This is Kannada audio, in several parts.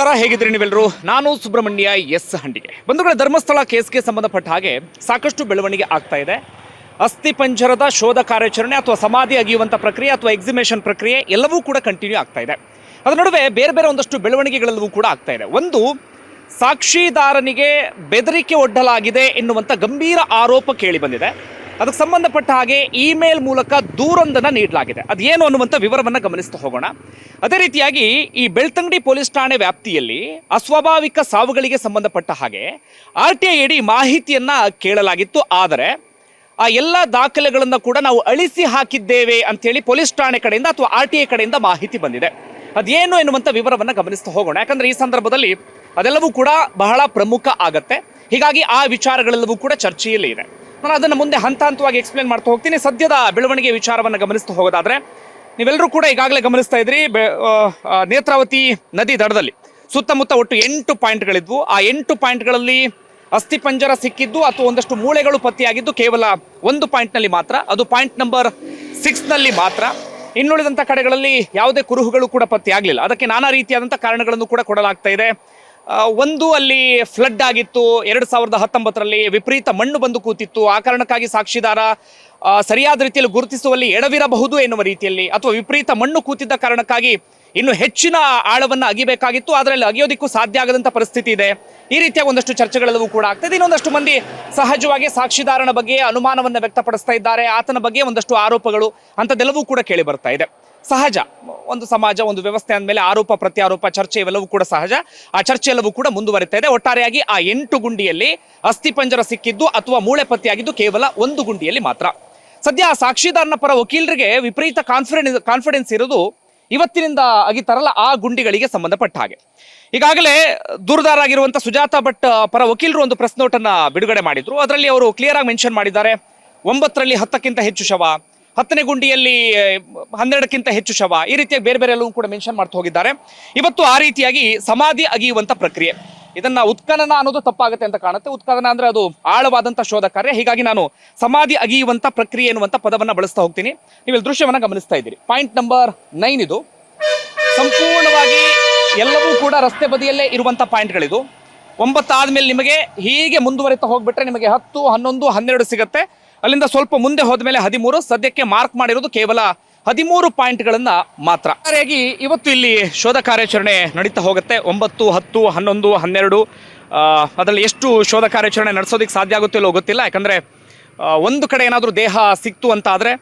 ನಮಸ್ಕಾರ ಹೇಗಿದ್ರಿ ನೀವೆಲ್ಲರೂ? ನಾನು ಸುಬ್ರಹ್ಮಣ್ಯ ಎಸ್ ಹಂಡಿಗೆ. ಬಂಧುಗಳ, ಧರ್ಮಸ್ಥಳ ಕೇಸ್ಗೆ ಸಂಬಂಧಪಟ್ಟ ಹಾಗೆ ಸಾಕಷ್ಟು ಬೆಳವಣಿಗೆ ಆಗ್ತಾ ಇದೆ. ಅಸ್ಥಿ ಪಂಜರದ ಶೋಧ ಕಾರ್ಯಾಚರಣೆ ಅಥವಾ ಸಮಾಧಿ ಅಗಿಯುವಂಥ ಪ್ರಕ್ರಿಯೆ ಅಥವಾ ಎಕ್ಸಿಮೇಷನ್ ಪ್ರಕ್ರಿಯೆ ಎಲ್ಲವೂ ಕೂಡ ಕಂಟಿನ್ಯೂ ಆಗ್ತಾ ಇದೆ. ಅದರ ನಡುವೆ ಬೇರೆ ಬೇರೆ ಒಂದಷ್ಟು ಬೆಳವಣಿಗೆಗಳೆಲ್ಲವೂ ಕೂಡ ಆಗ್ತಾ ಇದೆ. ಒಂದು, ಸಾಕ್ಷಿದಾರನಿಗೆ ಬೆದರಿಕೆ ಒಡ್ಡಲಾಗಿದೆ ಎನ್ನುವಂಥ ಗಂಭೀರ ಆರೋಪ ಕೇಳಿ ಬಂದಿದೆ. ಅದಕ್ಕೆ ಸಂಬಂಧಪಟ್ಟ ಹಾಗೆ ಇಮೇಲ್ ಮೂಲಕ ದೂರೊಂದನ್ನು ನೀಡಲಾಗಿದೆ. ಅದೇನು ಅನ್ನುವಂಥ ವಿವರವನ್ನು ಗಮನಿಸ್ತಾ ಹೋಗೋಣ. ಅದೇ ರೀತಿಯಾಗಿ ಈ ಬೆಳ್ತಂಗಡಿ ಪೊಲೀಸ್ ಠಾಣೆ ವ್ಯಾಪ್ತಿಯಲ್ಲಿ ಅಸ್ವಾಭಾವಿಕ ಸಾವುಗಳಿಗೆ ಸಂಬಂಧಪಟ್ಟ ಹಾಗೆ ಆರ್ ಟಿ ಐ ಮಾಹಿತಿಯನ್ನು ಕೇಳಲಾಗಿತ್ತು. ಆದರೆ ಆ ಎಲ್ಲ ದಾಖಲೆಗಳನ್ನು ಕೂಡ ನಾವು ಅಳಿಸಿ ಹಾಕಿದ್ದೇವೆ ಅಂತೇಳಿ ಪೊಲೀಸ್ ಠಾಣೆ ಕಡೆಯಿಂದ ಅಥವಾ ಆರ್ ಟಿ ಐ ಕಡೆಯಿಂದ ಮಾಹಿತಿ ಬಂದಿದೆ. ಅದೇನು ಎನ್ನುವಂಥ ವಿವರವನ್ನು ಗಮನಿಸ್ತಾ ಹೋಗೋಣ. ಯಾಕಂದರೆ ಈ ಸಂದರ್ಭದಲ್ಲಿ ಅದೆಲ್ಲವೂ ಕೂಡ ಬಹಳ ಪ್ರಮುಖ ಆಗತ್ತೆ. ಹೀಗಾಗಿ ಆ ವಿಚಾರಗಳೆಲ್ಲವೂ ಕೂಡ ಚರ್ಚೆಯಲ್ಲಿ ಇದೆ. ನಾನು ಅದನ್ನು ಮುಂದೆ ಹಂತ ಹಂತವಾಗಿ ಎಕ್ಸ್ಪ್ಲೇನ್ ಮಾಡ್ತಾ ಹೋಗ್ತೀನಿ. ಸದ್ಯದ ಬೆಳವಣಿಗೆ ವಿಚಾರವನ್ನು ಗಮನಿಸ್ತಾ ಹೋಗೋದಾದ್ರೆ ನೀವೆಲ್ಲರೂ ಕೂಡ ಈಗಾಗಲೇ ಗಮನಿಸ್ತಾ ಇದ್ರಿ ನೇತ್ರಾವತಿ ನದಿ ದಡದಲ್ಲಿ. ಸುತ್ತಮುತ್ತ ಒಟ್ಟು ಎಂಟು ಪಾಯಿಂಟ್ಗಳಿದ್ವು. ಆ ಎಂಟು ಪಾಯಿಂಟ್ಗಳಲ್ಲಿ ಅಸ್ಥಿಪಂಜರ ಸಿಕ್ಕಿದ್ದು ಅಥವಾ ಒಂದಷ್ಟು ಮೂಳೆಗಳು ಪತ್ತೆಯಾಗಿದ್ದು ಕೇವಲ ಒಂದು ಪಾಯಿಂಟ್ನಲ್ಲಿ ಮಾತ್ರ. ಅದು ಪಾಯಿಂಟ್ ನಂಬರ್ ಸಿಕ್ಸ್ನಲ್ಲಿ ಮಾತ್ರ. ಇನ್ನುಳಿದಂಥ ಕಡೆಗಳಲ್ಲಿ ಯಾವುದೇ ಕುರುಹುಗಳು ಕೂಡ ಪತ್ತೆಯಾಗಲಿಲ್ಲ. ಅದಕ್ಕೆ ನಾನಾ ರೀತಿಯಾದಂಥ ಕಾರಣಗಳನ್ನು ಕೂಡ ಕೊಡಲಾಗ್ತಾ ಇದೆ. ಒಂದು ಅಲ್ಲಿ ಫ್ಲಡ್ ಆಗಿತ್ತು. ಎರಡು ಸಾವಿರದ ಹತ್ತೊಂಬತ್ತರಲ್ಲಿ ವಿಪರೀತ ಮಣ್ಣು ಬಂದು ಕೂತಿತ್ತು. ಆ ಕಾರಣಕ್ಕಾಗಿ ಸಾಕ್ಷಿದಾರ ಸರಿಯಾದ ರೀತಿಯಲ್ಲಿ ಗುರುತಿಸುವಲ್ಲಿ ಎಡವಿರಬಹುದು ಎನ್ನುವ ರೀತಿಯಲ್ಲಿ ಅಥವಾ ವಿಪರೀತ ಮಣ್ಣು ಕೂತಿದ್ದ ಕಾರಣಕ್ಕಾಗಿ ಇನ್ನು ಹೆಚ್ಚಿನ ಆಳವನ್ನು ಅಗಿಬೇಕಾಗಿತ್ತು. ಅದರಲ್ಲಿ ಅಗಿಯೋದಕ್ಕೂ ಸಾಧ್ಯ ಆಗದಂಥ ಪರಿಸ್ಥಿತಿ ಇದೆ. ಈ ರೀತಿಯ ಒಂದಷ್ಟು ಚರ್ಚೆಗಳೆಲ್ಲವೂ ಕೂಡ ಆಗ್ತದೆ. ಇನ್ನೊಂದಷ್ಟು ಮಂದಿ ಸಹಜವಾಗಿ ಸಾಕ್ಷಿದಾರನ ಬಗ್ಗೆ ಅನುಮಾನವನ್ನು ವ್ಯಕ್ತಪಡಿಸ್ತಾ ಇದ್ದಾರೆ. ಆತನ ಬಗ್ಗೆ ಒಂದಷ್ಟು ಆರೋಪಗಳು, ಅಂಥದ್ದೆಲ್ಲವೂ ಕೂಡ ಕೇಳಿ ಬರ್ತಾ ಇದೆ. ಸಹಜ. ಒಂದು ಸಮಾಜ, ಒಂದು ವ್ಯವಸ್ಥೆ ಅಂದಮೇಲೆ ಆರೋಪ, ಪ್ರತ್ಯಾರೋಪ, ಚರ್ಚೆ ಇವೆಲ್ಲವೂ ಕೂಡ ಸಹಜ. ಆ ಚರ್ಚೆ ಎಲ್ಲವೂ ಕೂಡ ಮುಂದುವರಿತಾ ಇದೆ. ಒಟ್ಟಾರೆಯಾಗಿ ಆ ಎಂಟು ಗುಂಡಿಯಲ್ಲಿ ಅಸ್ಥಿಪಂಜರ ಸಿಕ್ಕಿದ್ದು ಅಥವಾ ಮೂಳೆ ಪತ್ತೆಯಾಗಿದ್ದು ಕೇವಲ ಒಂದು ಗುಂಡಿಯಲ್ಲಿ ಮಾತ್ರ. ಸದ್ಯ ಆ ಸಾಕ್ಷಿದಾರನ ಪರ ವಕೀಲರಿಗೆ ವಿಪರೀತ ಕಾನ್ಫಿಡೆನ್ಸ್ ಕಾನ್ಫಿಡೆನ್ಸ್ ಇರೋದು ಇವತ್ತಿನಿಂದ ಅಗಿತಾರಲ್ಲ ಆ ಗುಂಡಿಗಳಿಗೆ ಸಂಬಂಧಪಟ್ಟ ಹಾಗೆ. ಈಗಾಗಲೇ ದೂರದಾರಾಗಿರುವಂಥ ಸುಜಾತ ಭಟ್ ಪರ ವಕೀಲರು ಒಂದು ಪ್ರೆಸ್ ನೋಟನ್ನ ಬಿಡುಗಡೆ ಮಾಡಿದ್ರು. ಅದರಲ್ಲಿ ಅವರು ಕ್ಲಿಯರ್ ಆಗಿ ಮೆನ್ಷನ್ ಮಾಡಿದ್ದಾರೆ. ಒಂಬತ್ತರಲ್ಲಿ ಹತ್ತಕ್ಕಿಂತ ಹೆಚ್ಚು ಶವ. ಹತ್ತನೇ ಗುಂಡಿಯಲ್ಲಿ ಹನ್ನೆರಡಕ್ಕಿಂತ ಹೆಚ್ಚು ಶವ. ಈ ರೀತಿಯಾಗಿ ಬೇರೆ ಬೇರೆ ಎಲ್ಲವೂ ಕೂಡ ಮೆನ್ಷನ್ ಮಾಡ್ತಾ ಹೋಗಿದ್ದಾರೆ. ಇವತ್ತು ಆ ರೀತಿಯಾಗಿ ಸಮಾಧಿ ಅಗಿಯುವಂತ ಪ್ರಕ್ರಿಯೆ. ಇದನ್ನ ಉತ್ಖನನ ಅನ್ನೋದು ತಪ್ಪಾಗುತ್ತೆ ಅಂತ ಕಾಣುತ್ತೆ. ಉತ್ಖನನ ಅಂದ್ರೆ ಅದು ಆಳವಾದಂತ ಶೋಧ ಕಾರ್ಯ. ಹೀಗಾಗಿ ನಾನು ಸಮಾಧಿ ಅಗಿಯುವಂತ ಪ್ರಕ್ರಿಯೆ ಎನ್ನುವಂತ ಪದವನ್ನ ಬಳಸ್ತಾ ಹೋಗ್ತೀನಿ. ನೀವು ಇಲ್ಲಿ ದೃಶ್ಯವನ್ನ ಗಮನಿಸ್ತಾ ಇದ್ದೀರಿ. ಪಾಯಿಂಟ್ ನಂಬರ್ ನೈನ್ ಇದು. ಸಂಪೂರ್ಣವಾಗಿ ಎಲ್ಲವೂ ಕೂಡ ರಸ್ತೆ ಬದಿಯಲ್ಲೇ ಇರುವಂತ ಪಾಯಿಂಟ್ಗಳಿದು. ಒಂಬತ್ತಾದ್ಮೇಲೆ ನಿಮಗೆ ಹೀಗೆ ಮುಂದುವರಿತಾ ಹೋಗ್ಬಿಟ್ರೆ ನಿಮಗೆ ಹತ್ತು, ಹನ್ನೊಂದು, ಹನ್ನೆರಡು ಸಿಗುತ್ತೆ. ಅಲ್ಲಿಂದ ಸ್ವಲ್ಪ ಮುಂದೆ ಹೋದ್ಮೇಲೆ ಹದಿಮೂರು, ಸದ್ಯಕ್ಕೆ ಮಾರ್ಕ್ ಮಾಡಿರೋದು ಕೇವಲ ಹದಿಮೂರು ಪಾಯಿಂಟ್ಗಳನ್ನು ಮಾತ್ರ. ಹಾಗಾಗಿ ಇವತ್ತು ಇಲ್ಲಿ ಶೋಧ ಕಾರ್ಯಾಚರಣೆ ನಡೀತಾ ಹೋಗುತ್ತೆ. ಒಂಬತ್ತು, ಹತ್ತು, ಹನ್ನೊಂದು, ಹನ್ನೆರಡು ಅದರಲ್ಲಿ ಎಷ್ಟು ಶೋಧ ಕಾರ್ಯಾಚರಣೆ ನಡೆಸೋದಕ್ಕೆ ಸಾಧ್ಯ ಆಗುತ್ತೋ ಇಲ್ಲೋ ಗೊತ್ತಿಲ್ಲ. ಯಾಕಂದ್ರೆ ಒಂದು ಕಡೆ ಏನಾದರೂ ದೇಹ ಸಿಕ್ತು ಅಂತ ಆದರೆ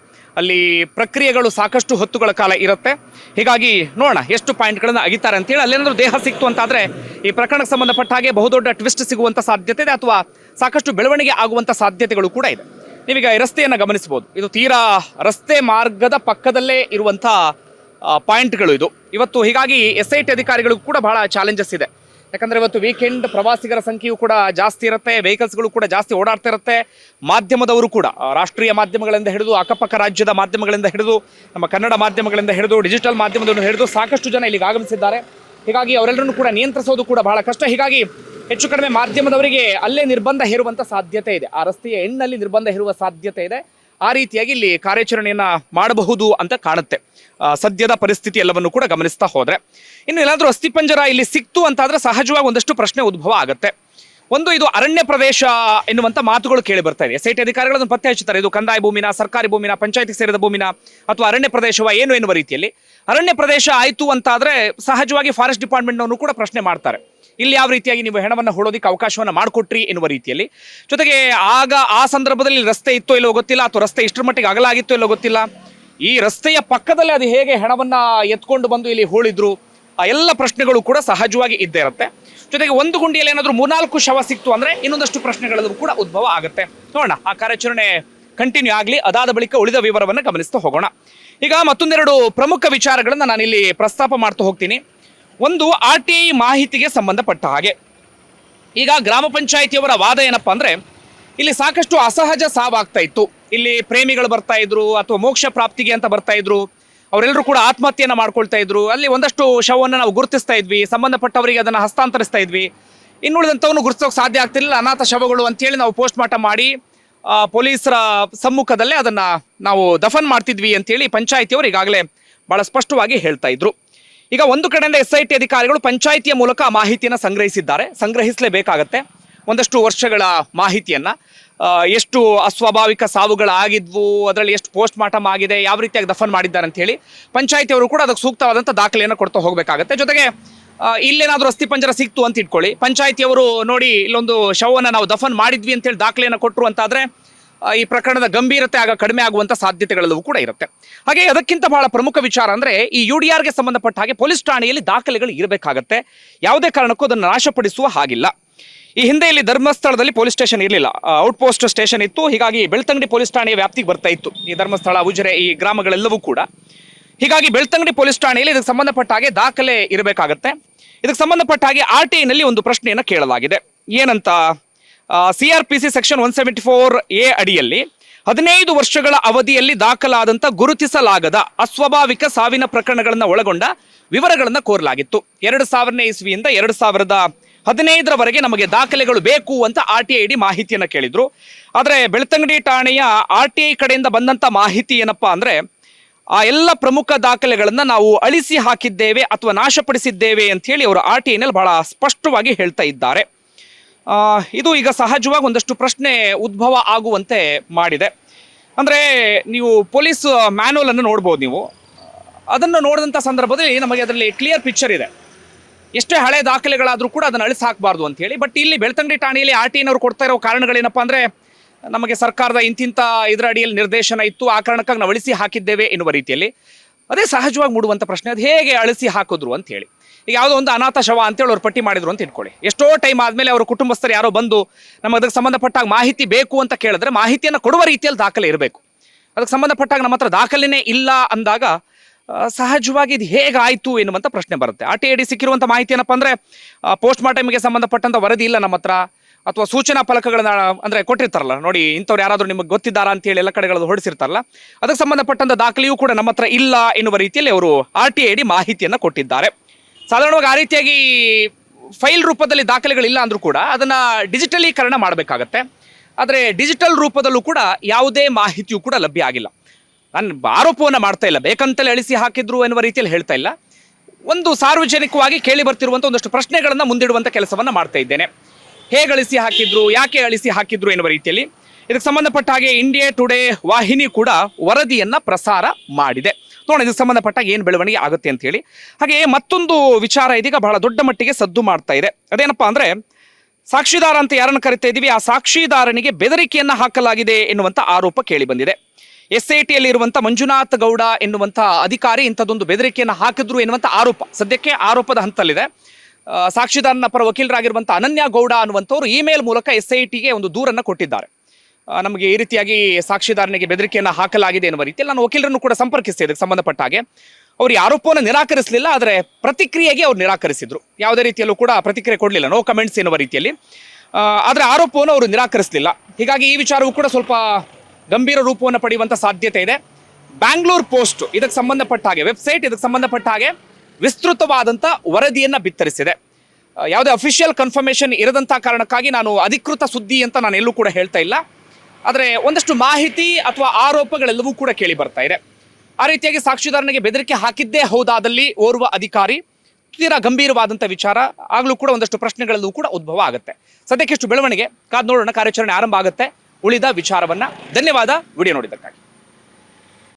ಅಲ್ಲಿ ಪ್ರಕ್ರಿಯೆಗಳು ಸಾಕಷ್ಟು ಹೊತ್ತುಗಳ ಕಾಲ ಇರುತ್ತೆ. ಹೀಗಾಗಿ ನೋಡೋಣ ಎಷ್ಟು ಪಾಯಿಂಟ್ಗಳನ್ನು ಅಗಿತಾರೆ ಅಂತೇಳಿ ಅಲ್ಲೇನಾದರೂ ದೇಹ ಸಿಕ್ತು ಅಂತಾದರೆ ಈ ಪ್ರಕರಣಕ್ಕೆ ಸಂಬಂಧಪಟ್ಟ ಹಾಗೆ ಬಹುದೊಡ್ಡ ಟ್ವಿಸ್ಟ್ ಸಿಗುವಂಥ ಸಾಧ್ಯತೆ ಇದೆ ಅಥವಾ ಸಾಕಷ್ಟು ಬೆಳವಣಿಗೆ ಆಗುವಂಥ ಸಾಧ್ಯತೆಗಳು ಕೂಡ ಇದೆ. ನೀವೀಗ ರಸ್ತೆಯನ್ನು ಗಮನಿಸಬಹುದು. ಇದು ತೀರಾ ರಸ್ತೆ ಮಾರ್ಗದ ಪಕ್ಕದಲ್ಲೇ ಇರುವಂಥ ಪಾಯಿಂಟ್ಗಳು ಇದು. ಇವತ್ತು ಹೀಗಾಗಿ ಎಸ್ ಐ ಟಿ ಅಧಿಕಾರಿಗಳಿಗೂ ಕೂಡ ಬಹಳ ಚಾಲೆಂಜಸ್ ಇದೆ. ಯಾಕಂದ್ರೆ ಇವತ್ತು ವೀಕೆಂಡ್ ಪ್ರವಾಸಿಗರ ಸಂಖ್ಯೆಯು ಕೂಡ ಜಾಸ್ತಿ ಇರುತ್ತೆ ವೆಹಿಕಲ್ಸ್ಗಳು ಕೂಡ ಜಾಸ್ತಿ ಓಡಾಡ್ತಾ ಇರುತ್ತೆ. ಮಾಧ್ಯಮದವರು ಕೂಡ ರಾಷ್ಟ್ರೀಯ ಮಾಧ್ಯಮಗಳಿಂದ ಹಿಡಿದು, ಅಕ್ಕಪಕ್ಕ ರಾಜ್ಯದ ಮಾಧ್ಯಮಗಳಿಂದ ಹಿಡಿದು, ನಮ್ಮ ಕನ್ನಡ ಮಾಧ್ಯಮಗಳಿಂದ ಹಿಡಿದು ಡಿಜಿಟಲ್ ಮಾಧ್ಯಮದನ್ನು ಹಿಡಿದು ಸಾಕಷ್ಟು ಜನ ಇಲ್ಲಿಗೆ ಆಗಮಿಸಿದ್ದಾರೆ. ಹೀಗಾಗಿ ಅವರೆಲ್ಲರನ್ನು ಕೂಡ ನಿಯಂತ್ರಿಸೋದು ಕೂಡ ಬಹಳ ಕಷ್ಟ. ಹೀಗಾಗಿ ಹೆಚ್ಚು ಕಡಿಮೆ ಮಾಧ್ಯಮದವರಿಗೆ ಅಲ್ಲೇ ನಿರ್ಬಂಧ ಹೇರುವಂತ ಸಾಧ್ಯತೆ ಇದೆ. ಆ ರಸ್ತೆಯ ಎಣ್ಣಲ್ಲಿ ನಿರ್ಬಂಧ ಹೇರುವ ಸಾಧ್ಯತೆ ಇದೆ. ಆ ರೀತಿಯಾಗಿ ಇಲ್ಲಿ ಕಾರ್ಯಾಚರಣೆಯನ್ನ ಮಾಡಬಹುದು ಅಂತ ಕಾಣುತ್ತೆ. ಸದ್ಯದ ಪರಿಸ್ಥಿತಿ ಎಲ್ಲವನ್ನು ಕೂಡ ಗಮನಿಸ್ತಾ ಹೋದ್ರೆ. ಇನ್ನು ಎಲ್ಲಾದರೂ ಅಸ್ಥಿಪಂಜರ ಇಲ್ಲಿ ಸಿಕ್ತು ಅಂತಾದ್ರೆ ಸಹಜವಾಗಿ ಒಂದಷ್ಟು ಪ್ರಶ್ನೆ ಉದ್ಭವ ಆಗುತ್ತೆ. ಒಂದು, ಇದು ಅರಣ್ಯ ಪ್ರದೇಶ ಎನ್ನುವಂತ ಮಾತುಗಳು ಕೇಳಿ ಬರ್ತಾ ಇದೆ. ಎಸ್ ಐ ಟಿ ಅಧಿಕಾರಿಗಳು ಪತ್ತೆ ಹಚ್ಚುತ್ತಾರೆ ಇದು ಕಂದಾಯ ಭೂಮಿನ, ಸರ್ಕಾರಿ ಭೂಮಿನ, ಪಂಚಾಯಿತಿ ಸೇರಿದ ಭೂಮಿನ ಅಥವಾ ಅರಣ್ಯ ಪ್ರದೇಶವ ಏನು ಎನ್ನುವ ರೀತಿಯಲ್ಲಿ. ಅರಣ್ಯ ಪ್ರದೇಶ ಆಯಿತು ಅಂತಾದ್ರೆ ಸಹಜವಾಗಿ ಫಾರೆಸ್ಟ್ ಡಿಪಾರ್ಟ್ಮೆಂಟ್ನವರು ಕೂಡ ಪ್ರಶ್ನೆ ಮಾಡ್ತಾರೆ. ಇಲ್ಲಿ ಯಾವ ರೀತಿಯಾಗಿ ನೀವು ಹೆಣವನ್ನು ಹೂಡೋದಕ್ಕೆ ಅವಕಾಶವನ್ನು ಮಾಡಿಕೊಟ್ರಿ ಎನ್ನುವ ರೀತಿಯಲ್ಲಿ. ಜೊತೆಗೆ ಆಗ ಆ ಸಂದರ್ಭದಲ್ಲಿ ರಸ್ತೆ ಇತ್ತೋ ಇಲ್ಲೋ ಗೊತ್ತಿಲ್ಲ, ಅಥವಾ ರಸ್ತೆ ಇಷ್ಟರ ಮಟ್ಟಿಗೆ ಅಗಲಾಗಿತ್ತೋ ಇಲ್ಲೋ ಗೊತ್ತಿಲ್ಲ. ಈ ರಸ್ತೆಯ ಪಕ್ಕದಲ್ಲಿ ಅದು ಹೇಗೆ ಹೆಣವನ್ನು ಎತ್ಕೊಂಡು ಬಂದು ಇಲ್ಲಿ ಹೂಳಿದ್ರು, ಆ ಎಲ್ಲ ಪ್ರಶ್ನೆಗಳು ಕೂಡ ಸಹಜವಾಗಿ ಇದ್ದೇ ಇರುತ್ತೆ. ಜೊತೆಗೆ ಒಂದು ಗುಂಡಿಯಲ್ಲಿ ಏನಾದರೂ ಮೂರ್ನಾಲ್ಕು ಶವ ಸಿಕ್ತು ಅಂದ್ರೆ ಇನ್ನೊಂದಷ್ಟು ಪ್ರಶ್ನೆಗಳಲ್ಲೂ ಕೂಡ ಉದ್ಭವ ಆಗುತ್ತೆ. ನೋಡೋಣ, ಆ ಕಾರ್ಯಾಚರಣೆ ಕಂಟಿನ್ಯೂ ಆಗಲಿ, ಅದಾದ ಬಳಿಕ ಉಳಿದ ವಿವರವನ್ನು ಗಮನಿಸ್ತಾ ಹೋಗೋಣ. ಈಗ ಮತ್ತೊಂದೆರಡು ಪ್ರಮುಖ ವಿಚಾರಗಳನ್ನು ನಾನಿಲ್ಲಿ ಪ್ರಸ್ತಾಪ ಮಾಡ್ತಾ ಹೋಗ್ತೀನಿ. ಒಂದು ಆರ್ ಟಿ ಮಾಹಿತಿಗೆ ಸಂಬಂಧಪಟ್ಟ ಹಾಗೆ. ಈಗ ಗ್ರಾಮ ಪಂಚಾಯಿತಿಯವರ ವಾದ ಏನಪ್ಪ ಅಂದರೆ, ಇಲ್ಲಿ ಸಾಕಷ್ಟು ಅಸಹಜ ಸಾವಾಗ್ತಾ ಇತ್ತು. ಇಲ್ಲಿ ಪ್ರೇಮಿಗಳು ಬರ್ತಾ ಇದ್ರು, ಅಥವಾ ಮೋಕ್ಷ ಪ್ರಾಪ್ತಿಗೆ ಅಂತ ಬರ್ತಾ ಇದ್ರು ಅವರೆಲ್ಲರೂ ಕೂಡ ಆತ್ಮಹತ್ಯೆಯನ್ನು ಮಾಡ್ಕೊಳ್ತಾ ಇದ್ರು. ಅಲ್ಲಿ ಒಂದಷ್ಟು ಶವವನ್ನು ನಾವು ಗುರುತಿಸ್ತಾ ಇದ್ವಿ, ಸಂಬಂಧಪಟ್ಟವರಿಗೆ ಅದನ್ನು ಹಸ್ತಾಂತರಿಸ್ತಾ ಇದ್ವಿ. ಇನ್ನುಳಿದಂಥವನ್ನು ಗುರುತಿಸೋಕೆ ಸಾಧ್ಯ ಆಗ್ತಿರಲಿಲ್ಲ, ಅನಾಥ ಶವಗಳು ಅಂತೇಳಿ ನಾವು ಪೋಸ್ಟ್ ಮಾರ್ಟಮ್ ಮಾಡಿ ಪೊಲೀಸರ ಸಮ್ಮುಖದಲ್ಲೇ ಅದನ್ನು ನಾವು ದಫನ್ ಮಾಡ್ತಿದ್ವಿ ಅಂತೇಳಿ ಪಂಚಾಯಿತಿಯವರು ಈಗಾಗಲೇ ಭಾಳ ಸ್ಪಷ್ಟವಾಗಿ ಹೇಳ್ತಾ ಇದ್ರು. ಈಗ ಒಂದು ಕಡೆಯಿಂದ ಎಸ್ ಐ ಟಿ ಅಧಿಕಾರಿಗಳು ಪಂಚಾಯಿತಿಯ ಮೂಲಕ ಮಾಹಿತಿಯನ್ನು ಸಂಗ್ರಹಿಸಿದ್ದಾರೆ. ಸಂಗ್ರಹಿಸಲೇಬೇಕಾಗತ್ತೆ. ಒಂದಷ್ಟು ವರ್ಷಗಳ ಮಾಹಿತಿಯನ್ನು. ಎಷ್ಟು ಅಸ್ವಾಭಾವಿಕ ಸಾವುಗಳಾಗಿದ್ವು ಅದರಲ್ಲಿ ಎಷ್ಟು ಪೋಸ್ಟ್ ಮಾರ್ಟಮ್ ಆಗಿದೆ, ಯಾವ ರೀತಿಯಾಗಿ ದಫನ್ ಮಾಡಿದ್ದಾರೆ ಅಂತ ಹೇಳಿ ಪಂಚಾಯಿತಿಯವರು ಕೂಡ ಅದಕ್ಕೆ ಸೂಕ್ತವಾದಂಥ ದಾಖಲೆಯನ್ನು ಕೊಡ್ತಾ ಹೋಗಬೇಕಾಗತ್ತೆ. ಜೊತೆಗೆ ಇಲ್ಲೇನಾದರೂ ಅಸ್ಥಿ ಪಂಜರ ಸಿಕ್ತು ಅಂತ ಇಟ್ಕೊಳ್ಳಿ. ಪಂಚಾಯಿತಿಯವರು ನೋಡಿ ಇಲ್ಲೊಂದು ಶವವನ್ನು ನಾವು ದಫನ್ ಮಾಡಿದ್ವಿ ಅಂತೇಳಿ ದಾಖಲೆಯನ್ನು ಕೊಟ್ಟರು ಅಂತಾದರೆ ಈ ಪ್ರಕರಣದ ಗಂಭೀರತೆ ಆಗ ಕಡಿಮೆ ಆಗುವಂಥ ಸಾಧ್ಯತೆಗಳೆಲ್ಲವೂ ಕೂಡ ಇರುತ್ತೆ. ಹಾಗೆ ಅದಕ್ಕಿಂತ ಬಹಳ ಪ್ರಮುಖ ವಿಚಾರ ಅಂದ್ರೆ ಈ ಯು ಡಿ ಆರ್ಗೆ ಸಂಬಂಧಪಟ್ಟ ಹಾಗೆ ಪೊಲೀಸ್ ಠಾಣೆಯಲ್ಲಿ ದಾಖಲೆಗಳು ಇರಬೇಕಾಗತ್ತೆ. ಯಾವುದೇ ಕಾರಣಕ್ಕೂ ಅದನ್ನು ನಾಶಪಡಿಸುವ ಹಾಗಿಲ್ಲ. ಈ ಹಿಂದೆ ಇಲ್ಲಿ ಧರ್ಮಸ್ಥಳದಲ್ಲಿ ಪೊಲೀಸ್ ಸ್ಟೇಷನ್ ಇರಲಿಲ್ಲ. ಔಟ್ ಪೋಸ್ಟ್ ಸ್ಟೇಷನ್ ಇತ್ತು. ಹೀಗಾಗಿ ಬೆಳ್ತಂಗಡಿ ಪೊಲೀಸ್ ಠಾಣೆಯ ವ್ಯಾಪ್ತಿಗೆ ಬರ್ತಾ ಇತ್ತು ಈ ಧರ್ಮಸ್ಥಳ, ಉಜಿರೆ, ಈ ಗ್ರಾಮಗಳೆಲ್ಲವೂ ಕೂಡ. ಹೀಗಾಗಿ ಬೆಳ್ತಂಗಡಿ ಪೊಲೀಸ್ ಠಾಣೆಯಲ್ಲಿ ಇದಕ್ಕೆ ಸಂಬಂಧಪಟ್ಟ ಹಾಗೆ ದಾಖಲೆ ಇರಬೇಕಾಗತ್ತೆ. ಇದಕ್ಕೆ ಸಂಬಂಧಪಟ್ಟ ಹಾಗೆ ಆರ್ ಟಿ ಐನಲ್ಲಿ ಒಂದು ಪ್ರಶ್ನೆಯನ್ನು ಕೇಳಲಾಗಿದೆ. ಏನಂತ? C R P C section one seventy four A ಅಡಿಯಲ್ಲಿ ಹದಿನೈದು ವರ್ಷಗಳ ಅವಧಿಯಲ್ಲಿ ದಾಖಲಾದಂಥ ಗುರುತಿಸಲಾಗದ ಅಸ್ವಾಭಾವಿಕ ಸಾವಿನ ಪ್ರಕರಣಗಳನ್ನು ಒಳಗೊಂಡ ವಿವರಗಳನ್ನು ಕೋರಲಾಗಿತ್ತು. ಎರಡು ಸಾವಿರನೇ ಇಸ್ವಿಯಿಂದ ಎರಡು ಸಾವಿರದ ಹದಿನೈದರವರೆಗೆ ನಮಗೆ ದಾಖಲೆಗಳು ಬೇಕು ಅಂತ ಆರ್ ಟಿ ಐ ಡಿ ಮಾಹಿತಿಯನ್ನು ಕೇಳಿದರು. ಆದರೆ ಬೆಳ್ತಂಗಡಿ ಠಾಣೆಯ ಆರ್ ಟಿ ಐ ಕಡೆಯಿಂದ ಬಂದಂಥ ಮಾಹಿತಿ ಏನಪ್ಪ ಅಂದರೆ, ಆ ಎಲ್ಲ ಪ್ರಮುಖ ದಾಖಲೆಗಳನ್ನು ನಾವು ಅಳಿಸಿ ಹಾಕಿದ್ದೇವೆ ಅಥವಾ ನಾಶಪಡಿಸಿದ್ದೇವೆ ಅಂತ ಅವರು ಆರ್ ಟಿ ಐನಲ್ಲಿ ಬಹಳ ಸ್ಪಷ್ಟವಾಗಿ ಹೇಳ್ತಾ ಇದ್ದಾರೆ. ಇದು ಈಗ ಸಹಜವಾಗಿ ಒಂದಷ್ಟು ಪ್ರಶ್ನೆ ಉದ್ಭವ ಆಗುವಂತೆ ಮಾಡಿದೆ. ಅಂದರೆ ನೀವು ಪೊಲೀಸ್ ಮ್ಯಾನುವಲ್ ಅನ್ನು ನೋಡ್ಬೋದು ನೀವು. ಅದನ್ನು ನೋಡಿದಂಥ ಸಂದರ್ಭದಲ್ಲಿ ನಮಗೆ ಅದರಲ್ಲಿ ಕ್ಲಿಯರ್ ಪಿಕ್ಚರ್ ಇದೆ. ಎಷ್ಟೇ ಹಳೆ ದಾಖಲೆಗಳಾದರೂ ಕೂಡ ಅದನ್ನು ಅಳಿಸಿ ಹಾಕಬಾರ್ದು ಅಂತ ಹೇಳಿ. ಬಟ್ ಇಲ್ಲಿ ಬೆಳ್ತಂಗಡಿ ಠಾಣೆಯಲ್ಲಿ ಆರ್ ಟಿ ಐನವರು ಕೊಡ್ತಾ ಇರೋ ಕಾರಣಗಳೇನಪ್ಪ ಅಂದರೆ, ನಮಗೆ ಸರ್ಕಾರದ ಇಂತಿಂಥ ಇದರ ಅಡಿಯಲ್ಲಿ ನಿರ್ದೇಶನ ಇತ್ತು. ಆ ಕಾರಣಕ್ಕಾಗಿ ನಾವು ಅಳಿಸಿ ಹಾಕಿದ್ದೇವೆ ಎನ್ನುವ ರೀತಿಯಲ್ಲಿ. ಅದೇ ಸಹಜವಾಗಿ ಮೂಡುವಂಥ ಪ್ರಶ್ನೆ. ಅದು ಹೇಗೆ ಅಳಿಸಿ ಹಾಕಿದ್ರು ಅಂತ ಹೇಳಿ. ಈಗ ಯಾವುದೋ ಒಂದು ಅನಾಥ ಶವ ಅಂತೇಳಿ ಅವ್ರು ಪಟ್ಟಿ ಮಾಡಿದ್ರು ಅಂತ ಇಟ್ಕೊಳ್ಳಿ. ಎಷ್ಟೋ ಟೈಮ್ ಆದಮೇಲೆ ಅವರು ಕುಟುಂಬಸ್ಥರು ಯಾರೋ ಬಂದು ನಮಗೆ ಅದಕ್ಕೆ ಸಂಬಂಧಪಟ್ಟಾಗ ಮಾಹಿತಿ ಬೇಕು ಅಂತ ಕೇಳಿದ್ರೆ ಮಾಹಿತಿಯನ್ನು ಕೊಡುವ ರೀತಿಯಲ್ಲಿ ದಾಖಲೆ ಇರಬೇಕು. ಅದಕ್ಕೆ ಸಂಬಂಧಪಟ್ಟಾಗ ನಮ್ಮ ಹತ್ರ ದಾಖಲೆನೇ ಇಲ್ಲ ಅಂದಾಗ ಸಹಜವಾಗಿ ಇದು ಹೇಗಾಯಿತು ಎನ್ನುವಂಥ ಪ್ರಶ್ನೆ ಬರುತ್ತೆ. ಆರ್ ಟಿ ಐ ಡಿ ಸಿಕ್ಕಿರುವಂಥ ಮಾಹಿತಿ ಏನಪ್ಪ ಅಂದರೆ ಪೋಸ್ಟ್ ಮಾರ್ಟಮ್ಗೆ ಸಂಬಂಧಪಟ್ಟಂಥ ವರದಿ ಇಲ್ಲ ನಮ್ಮ ಹತ್ರ. ಅಥವಾ ಸೂಚನಾ ಫಲಕಗಳನ್ನ, ಅಂದರೆ ಕೊಟ್ಟಿರ್ತಾರಲ್ಲ, ನೋಡಿ ಇಂಥವ್ರು ಯಾರಾದರೂ ನಿಮಗೆ ಗೊತ್ತಿದ್ದಾರಾ ಅಂತ ಹೇಳಿ ಎಲ್ಲ ಕಡೆಗಳಲ್ಲಿ ಹೊಡಿಸಿರ್ತಾರಲ್ಲ ಅದಕ್ಕೆ ಸಂಬಂಧಪಟ್ಟಂಥ ದಾಖಲೆಯೂ ಕೂಡ ನಮ್ಮ ಹತ್ರ ಇಲ್ಲ ಎನ್ನುವ ರೀತಿಯಲ್ಲಿ ಅವರು ಆರ್ ಟಿ ಐ ಡಿ ಮಾಹಿತಿಯನ್ನು ಕೊಟ್ಟಿದ್ದಾರೆ. ಸಾಧಾರಣವಾಗಿ ಆ ರೀತಿಯಾಗಿ ಫೈಲ್ ರೂಪದಲ್ಲಿ ದಾಖಲೆಗಳಿಲ್ಲ ಅಂದರೂ ಕೂಡ ಅದನ್ನು ಡಿಜಿಟಲೀಕರಣ ಮಾಡಬೇಕಾಗತ್ತೆ. ಆದರೆ ಡಿಜಿಟಲ್ ರೂಪದಲ್ಲೂ ಕೂಡ ಯಾವುದೇ ಮಾಹಿತಿಯೂ ಕೂಡ ಲಭ್ಯ ಆಗಿಲ್ಲ. ನಾನು ಆರೋಪವನ್ನು ಮಾಡ್ತಾ ಇಲ್ಲ. ಬೇಕಂತಲೇ ಅಳಿಸಿ ಹಾಕಿದ್ರು ಎನ್ನುವ ರೀತಿಯಲ್ಲಿ ಹೇಳ್ತಾ ಇಲ್ಲ. ಒಂದು ಸಾರ್ವಜನಿಕವಾಗಿ ಕೇಳಿ ಬರ್ತಿರುವಂಥ ಒಂದಷ್ಟು ಪ್ರಶ್ನೆಗಳನ್ನು ಮುಂದಿಡುವಂಥ ಕೆಲಸವನ್ನು ಮಾಡ್ತಾ ಇದ್ದೇನೆ. ಹೇಗೆ ಅಳಿಸಿ ಹಾಕಿದ್ರು, ಯಾಕೆ ಅಳಿಸಿ ಹಾಕಿದ್ರು ಎನ್ನುವ ರೀತಿಯಲ್ಲಿ. ಇದಕ್ಕೆ ಸಂಬಂಧಪಟ್ಟ ಹಾಗೆ ಇಂಡಿಯಾ ಟುಡೇ ವಾಹಿನಿ ಕೂಡ ವರದಿಯನ್ನು ಪ್ರಸಾರ ಮಾಡಿದೆ. ನೋಡೋಣ ಇದಕ್ಕೆ ಸಂಬಂಧಪಟ್ಟ ಏನು ಬೆಳವಣಿಗೆ ಆಗುತ್ತೆ ಅಂತ ಹೇಳಿ. ಹಾಗೆ ಮತ್ತೊಂದು ವಿಚಾರ ಇದೀಗ ಬಹಳ ದೊಡ್ಡ ಮಟ್ಟಿಗೆ ಸದ್ದು ಮಾಡ್ತಾ ಇದೆ. ಅದೇನಪ್ಪ ಅಂದ್ರೆ, ಸಾಕ್ಷಿದಾರ ಅಂತ ಯಾರನ್ನು ಕರಿತಾ ಇದ್ದೀವಿ ಆ ಸಾಕ್ಷಿದಾರನಿಗೆ ಬೆದರಿಕೆಯನ್ನು ಹಾಕಲಾಗಿದೆ ಎನ್ನುವಂಥ ಆರೋಪ ಕೇಳಿ ಬಂದಿದೆ ಎಸ್ ಐ ಟಿಯಲ್ಲಿರುವಂಥ ಮಂಜುನಾಥ್ ಗೌಡ ಎನ್ನುವಂಥ ಅಧಿಕಾರಿ ಇಂಥದ್ದೊಂದು ಬೆದರಿಕೆಯನ್ನು ಹಾಕಿದ್ರು ಎನ್ನುವಂಥ ಆರೋಪ. ಸದ್ಯಕ್ಕೆ ಆರೋಪದ ಹಂತಲ್ಲಿದೆ. ಸಾಕ್ಷಿದಾರನ ಪರ ವಕೀಲರಾಗಿರುವಂಥ ಅನನ್ಯ ಗೌಡ ಅನ್ನುವಂಥವ್ರು ಇಮೇಲ್ ಮೂಲಕ ಎಸ್ ಐ ಟಿಗೆ ಒಂದು ದೂರನ್ನು ಕೊಟ್ಟಿದ್ದಾರೆ. ನಮಗೆ ಈ ರೀತಿಯಾಗಿ ಸಾಕ್ಷಿದಾರನಿಗೆ ಬೆದರಿಕೆಯನ್ನು ಹಾಕಲಾಗಿದೆ ಎನ್ನುವ ರೀತಿಯಲ್ಲಿ ನಾನು ವಕೀಲರನ್ನು ಕೂಡ ಸಂಪರ್ಕಿಸಿದೆ ಇದಕ್ಕೆ ಸಂಬಂಧಪಟ್ಟ ಹಾಗೆ. ಅವರು ಆರೋಪವನ್ನು ನಿರಾಕರಿಸಲಿಲ್ಲ, ಆದರೆ ಪ್ರತಿಕ್ರಿಯೆಗೆ ಅವ್ರು ನಿರಾಕರಿಸಿದ್ರು. ಯಾವುದೇ ರೀತಿಯಲ್ಲೂ ಕೂಡ ಪ್ರತಿಕ್ರಿಯೆ ಕೊಡಲಿಲ್ಲ ನೋ ಕಮೆಂಟ್ಸ್ ಎನ್ನುವ ರೀತಿಯಲ್ಲಿ. ಆದರೆ ಆರೋಪವನ್ನು ಅವರು ನಿರಾಕರಿಸಲಿಲ್ಲ. ಹೀಗಾಗಿ ಈ ವಿಚಾರವೂ ಕೂಡ ಸ್ವಲ್ಪ ಗಂಭೀರ ರೂಪವನ್ನು ಪಡೆಯುವಂಥ ಸಾಧ್ಯತೆ ಇದೆ. ಬ್ಯಾಂಗ್ಳೂರ್ ಪೋಸ್ಟ್ ಇದಕ್ಕೆ ಸಂಬಂಧಪಟ್ಟ ಹಾಗೆ ವೆಬ್ಸೈಟ್ ಇದಕ್ಕೆ ಸಂಬಂಧಪಟ್ಟ ಹಾಗೆ ವಿಸ್ತೃತವಾದಂಥ ವರದಿಯನ್ನು ಬಿತ್ತರಿಸಿದೆ. ಯಾವುದೇ ಅಫಿಷಿಯಲ್ ಕನ್ಫರ್ಮೇಷನ್ ಇರದಂಥ ಕಾರಣಕ್ಕಾಗಿ ನಾನು ಅಧಿಕೃತ ಸುದ್ದಿ ಅಂತ ನಾನು ಎಲ್ಲೂ ಕೂಡ ಹೇಳ್ತಾ ಇಲ್ಲ. ಆದರೆ ಒಂದಷ್ಟು ಮಾಹಿತಿ ಅಥವಾ ಆರೋಪಗಳೆಲ್ಲವೂ ಕೂಡ ಕೇಳಿ ಬರ್ತಾ ಇದೆ. ಆ ರೀತಿಯಾಗಿ ಸಾಕ್ಷಿದಾರನಿಗೆ ಬೆದರಿಕೆ ಹಾಕಿದ್ದೇ ಹೌದಾದಲ್ಲಿ ಓರ್ವ ಅಧಿಕಾರಿ ತೀರಾ ಗಂಭೀರವಾದಂಥ ವಿಚಾರ, ಆಗಲೂ ಕೂಡ ಒಂದಷ್ಟು ಪ್ರಶ್ನೆಗಳಲ್ಲೂ ಕೂಡ ಉದ್ಭವ ಆಗುತ್ತೆ. ಸದ್ಯಕ್ಕೆ ಇಷ್ಟು ಬೆಳವಣಿಗೆ. ಕಾದ್ ನೋಡೋಣ, ಕಾರ್ಯಾಚರಣೆ ಆರಂಭ ಆಗುತ್ತೆ. ಉಳಿದ ವಿಚಾರವನ್ನ. ಧನ್ಯವಾದ. ವಿಡಿಯೋ ನೋಡಿದ್ದಕ್ಕಾಗಿ.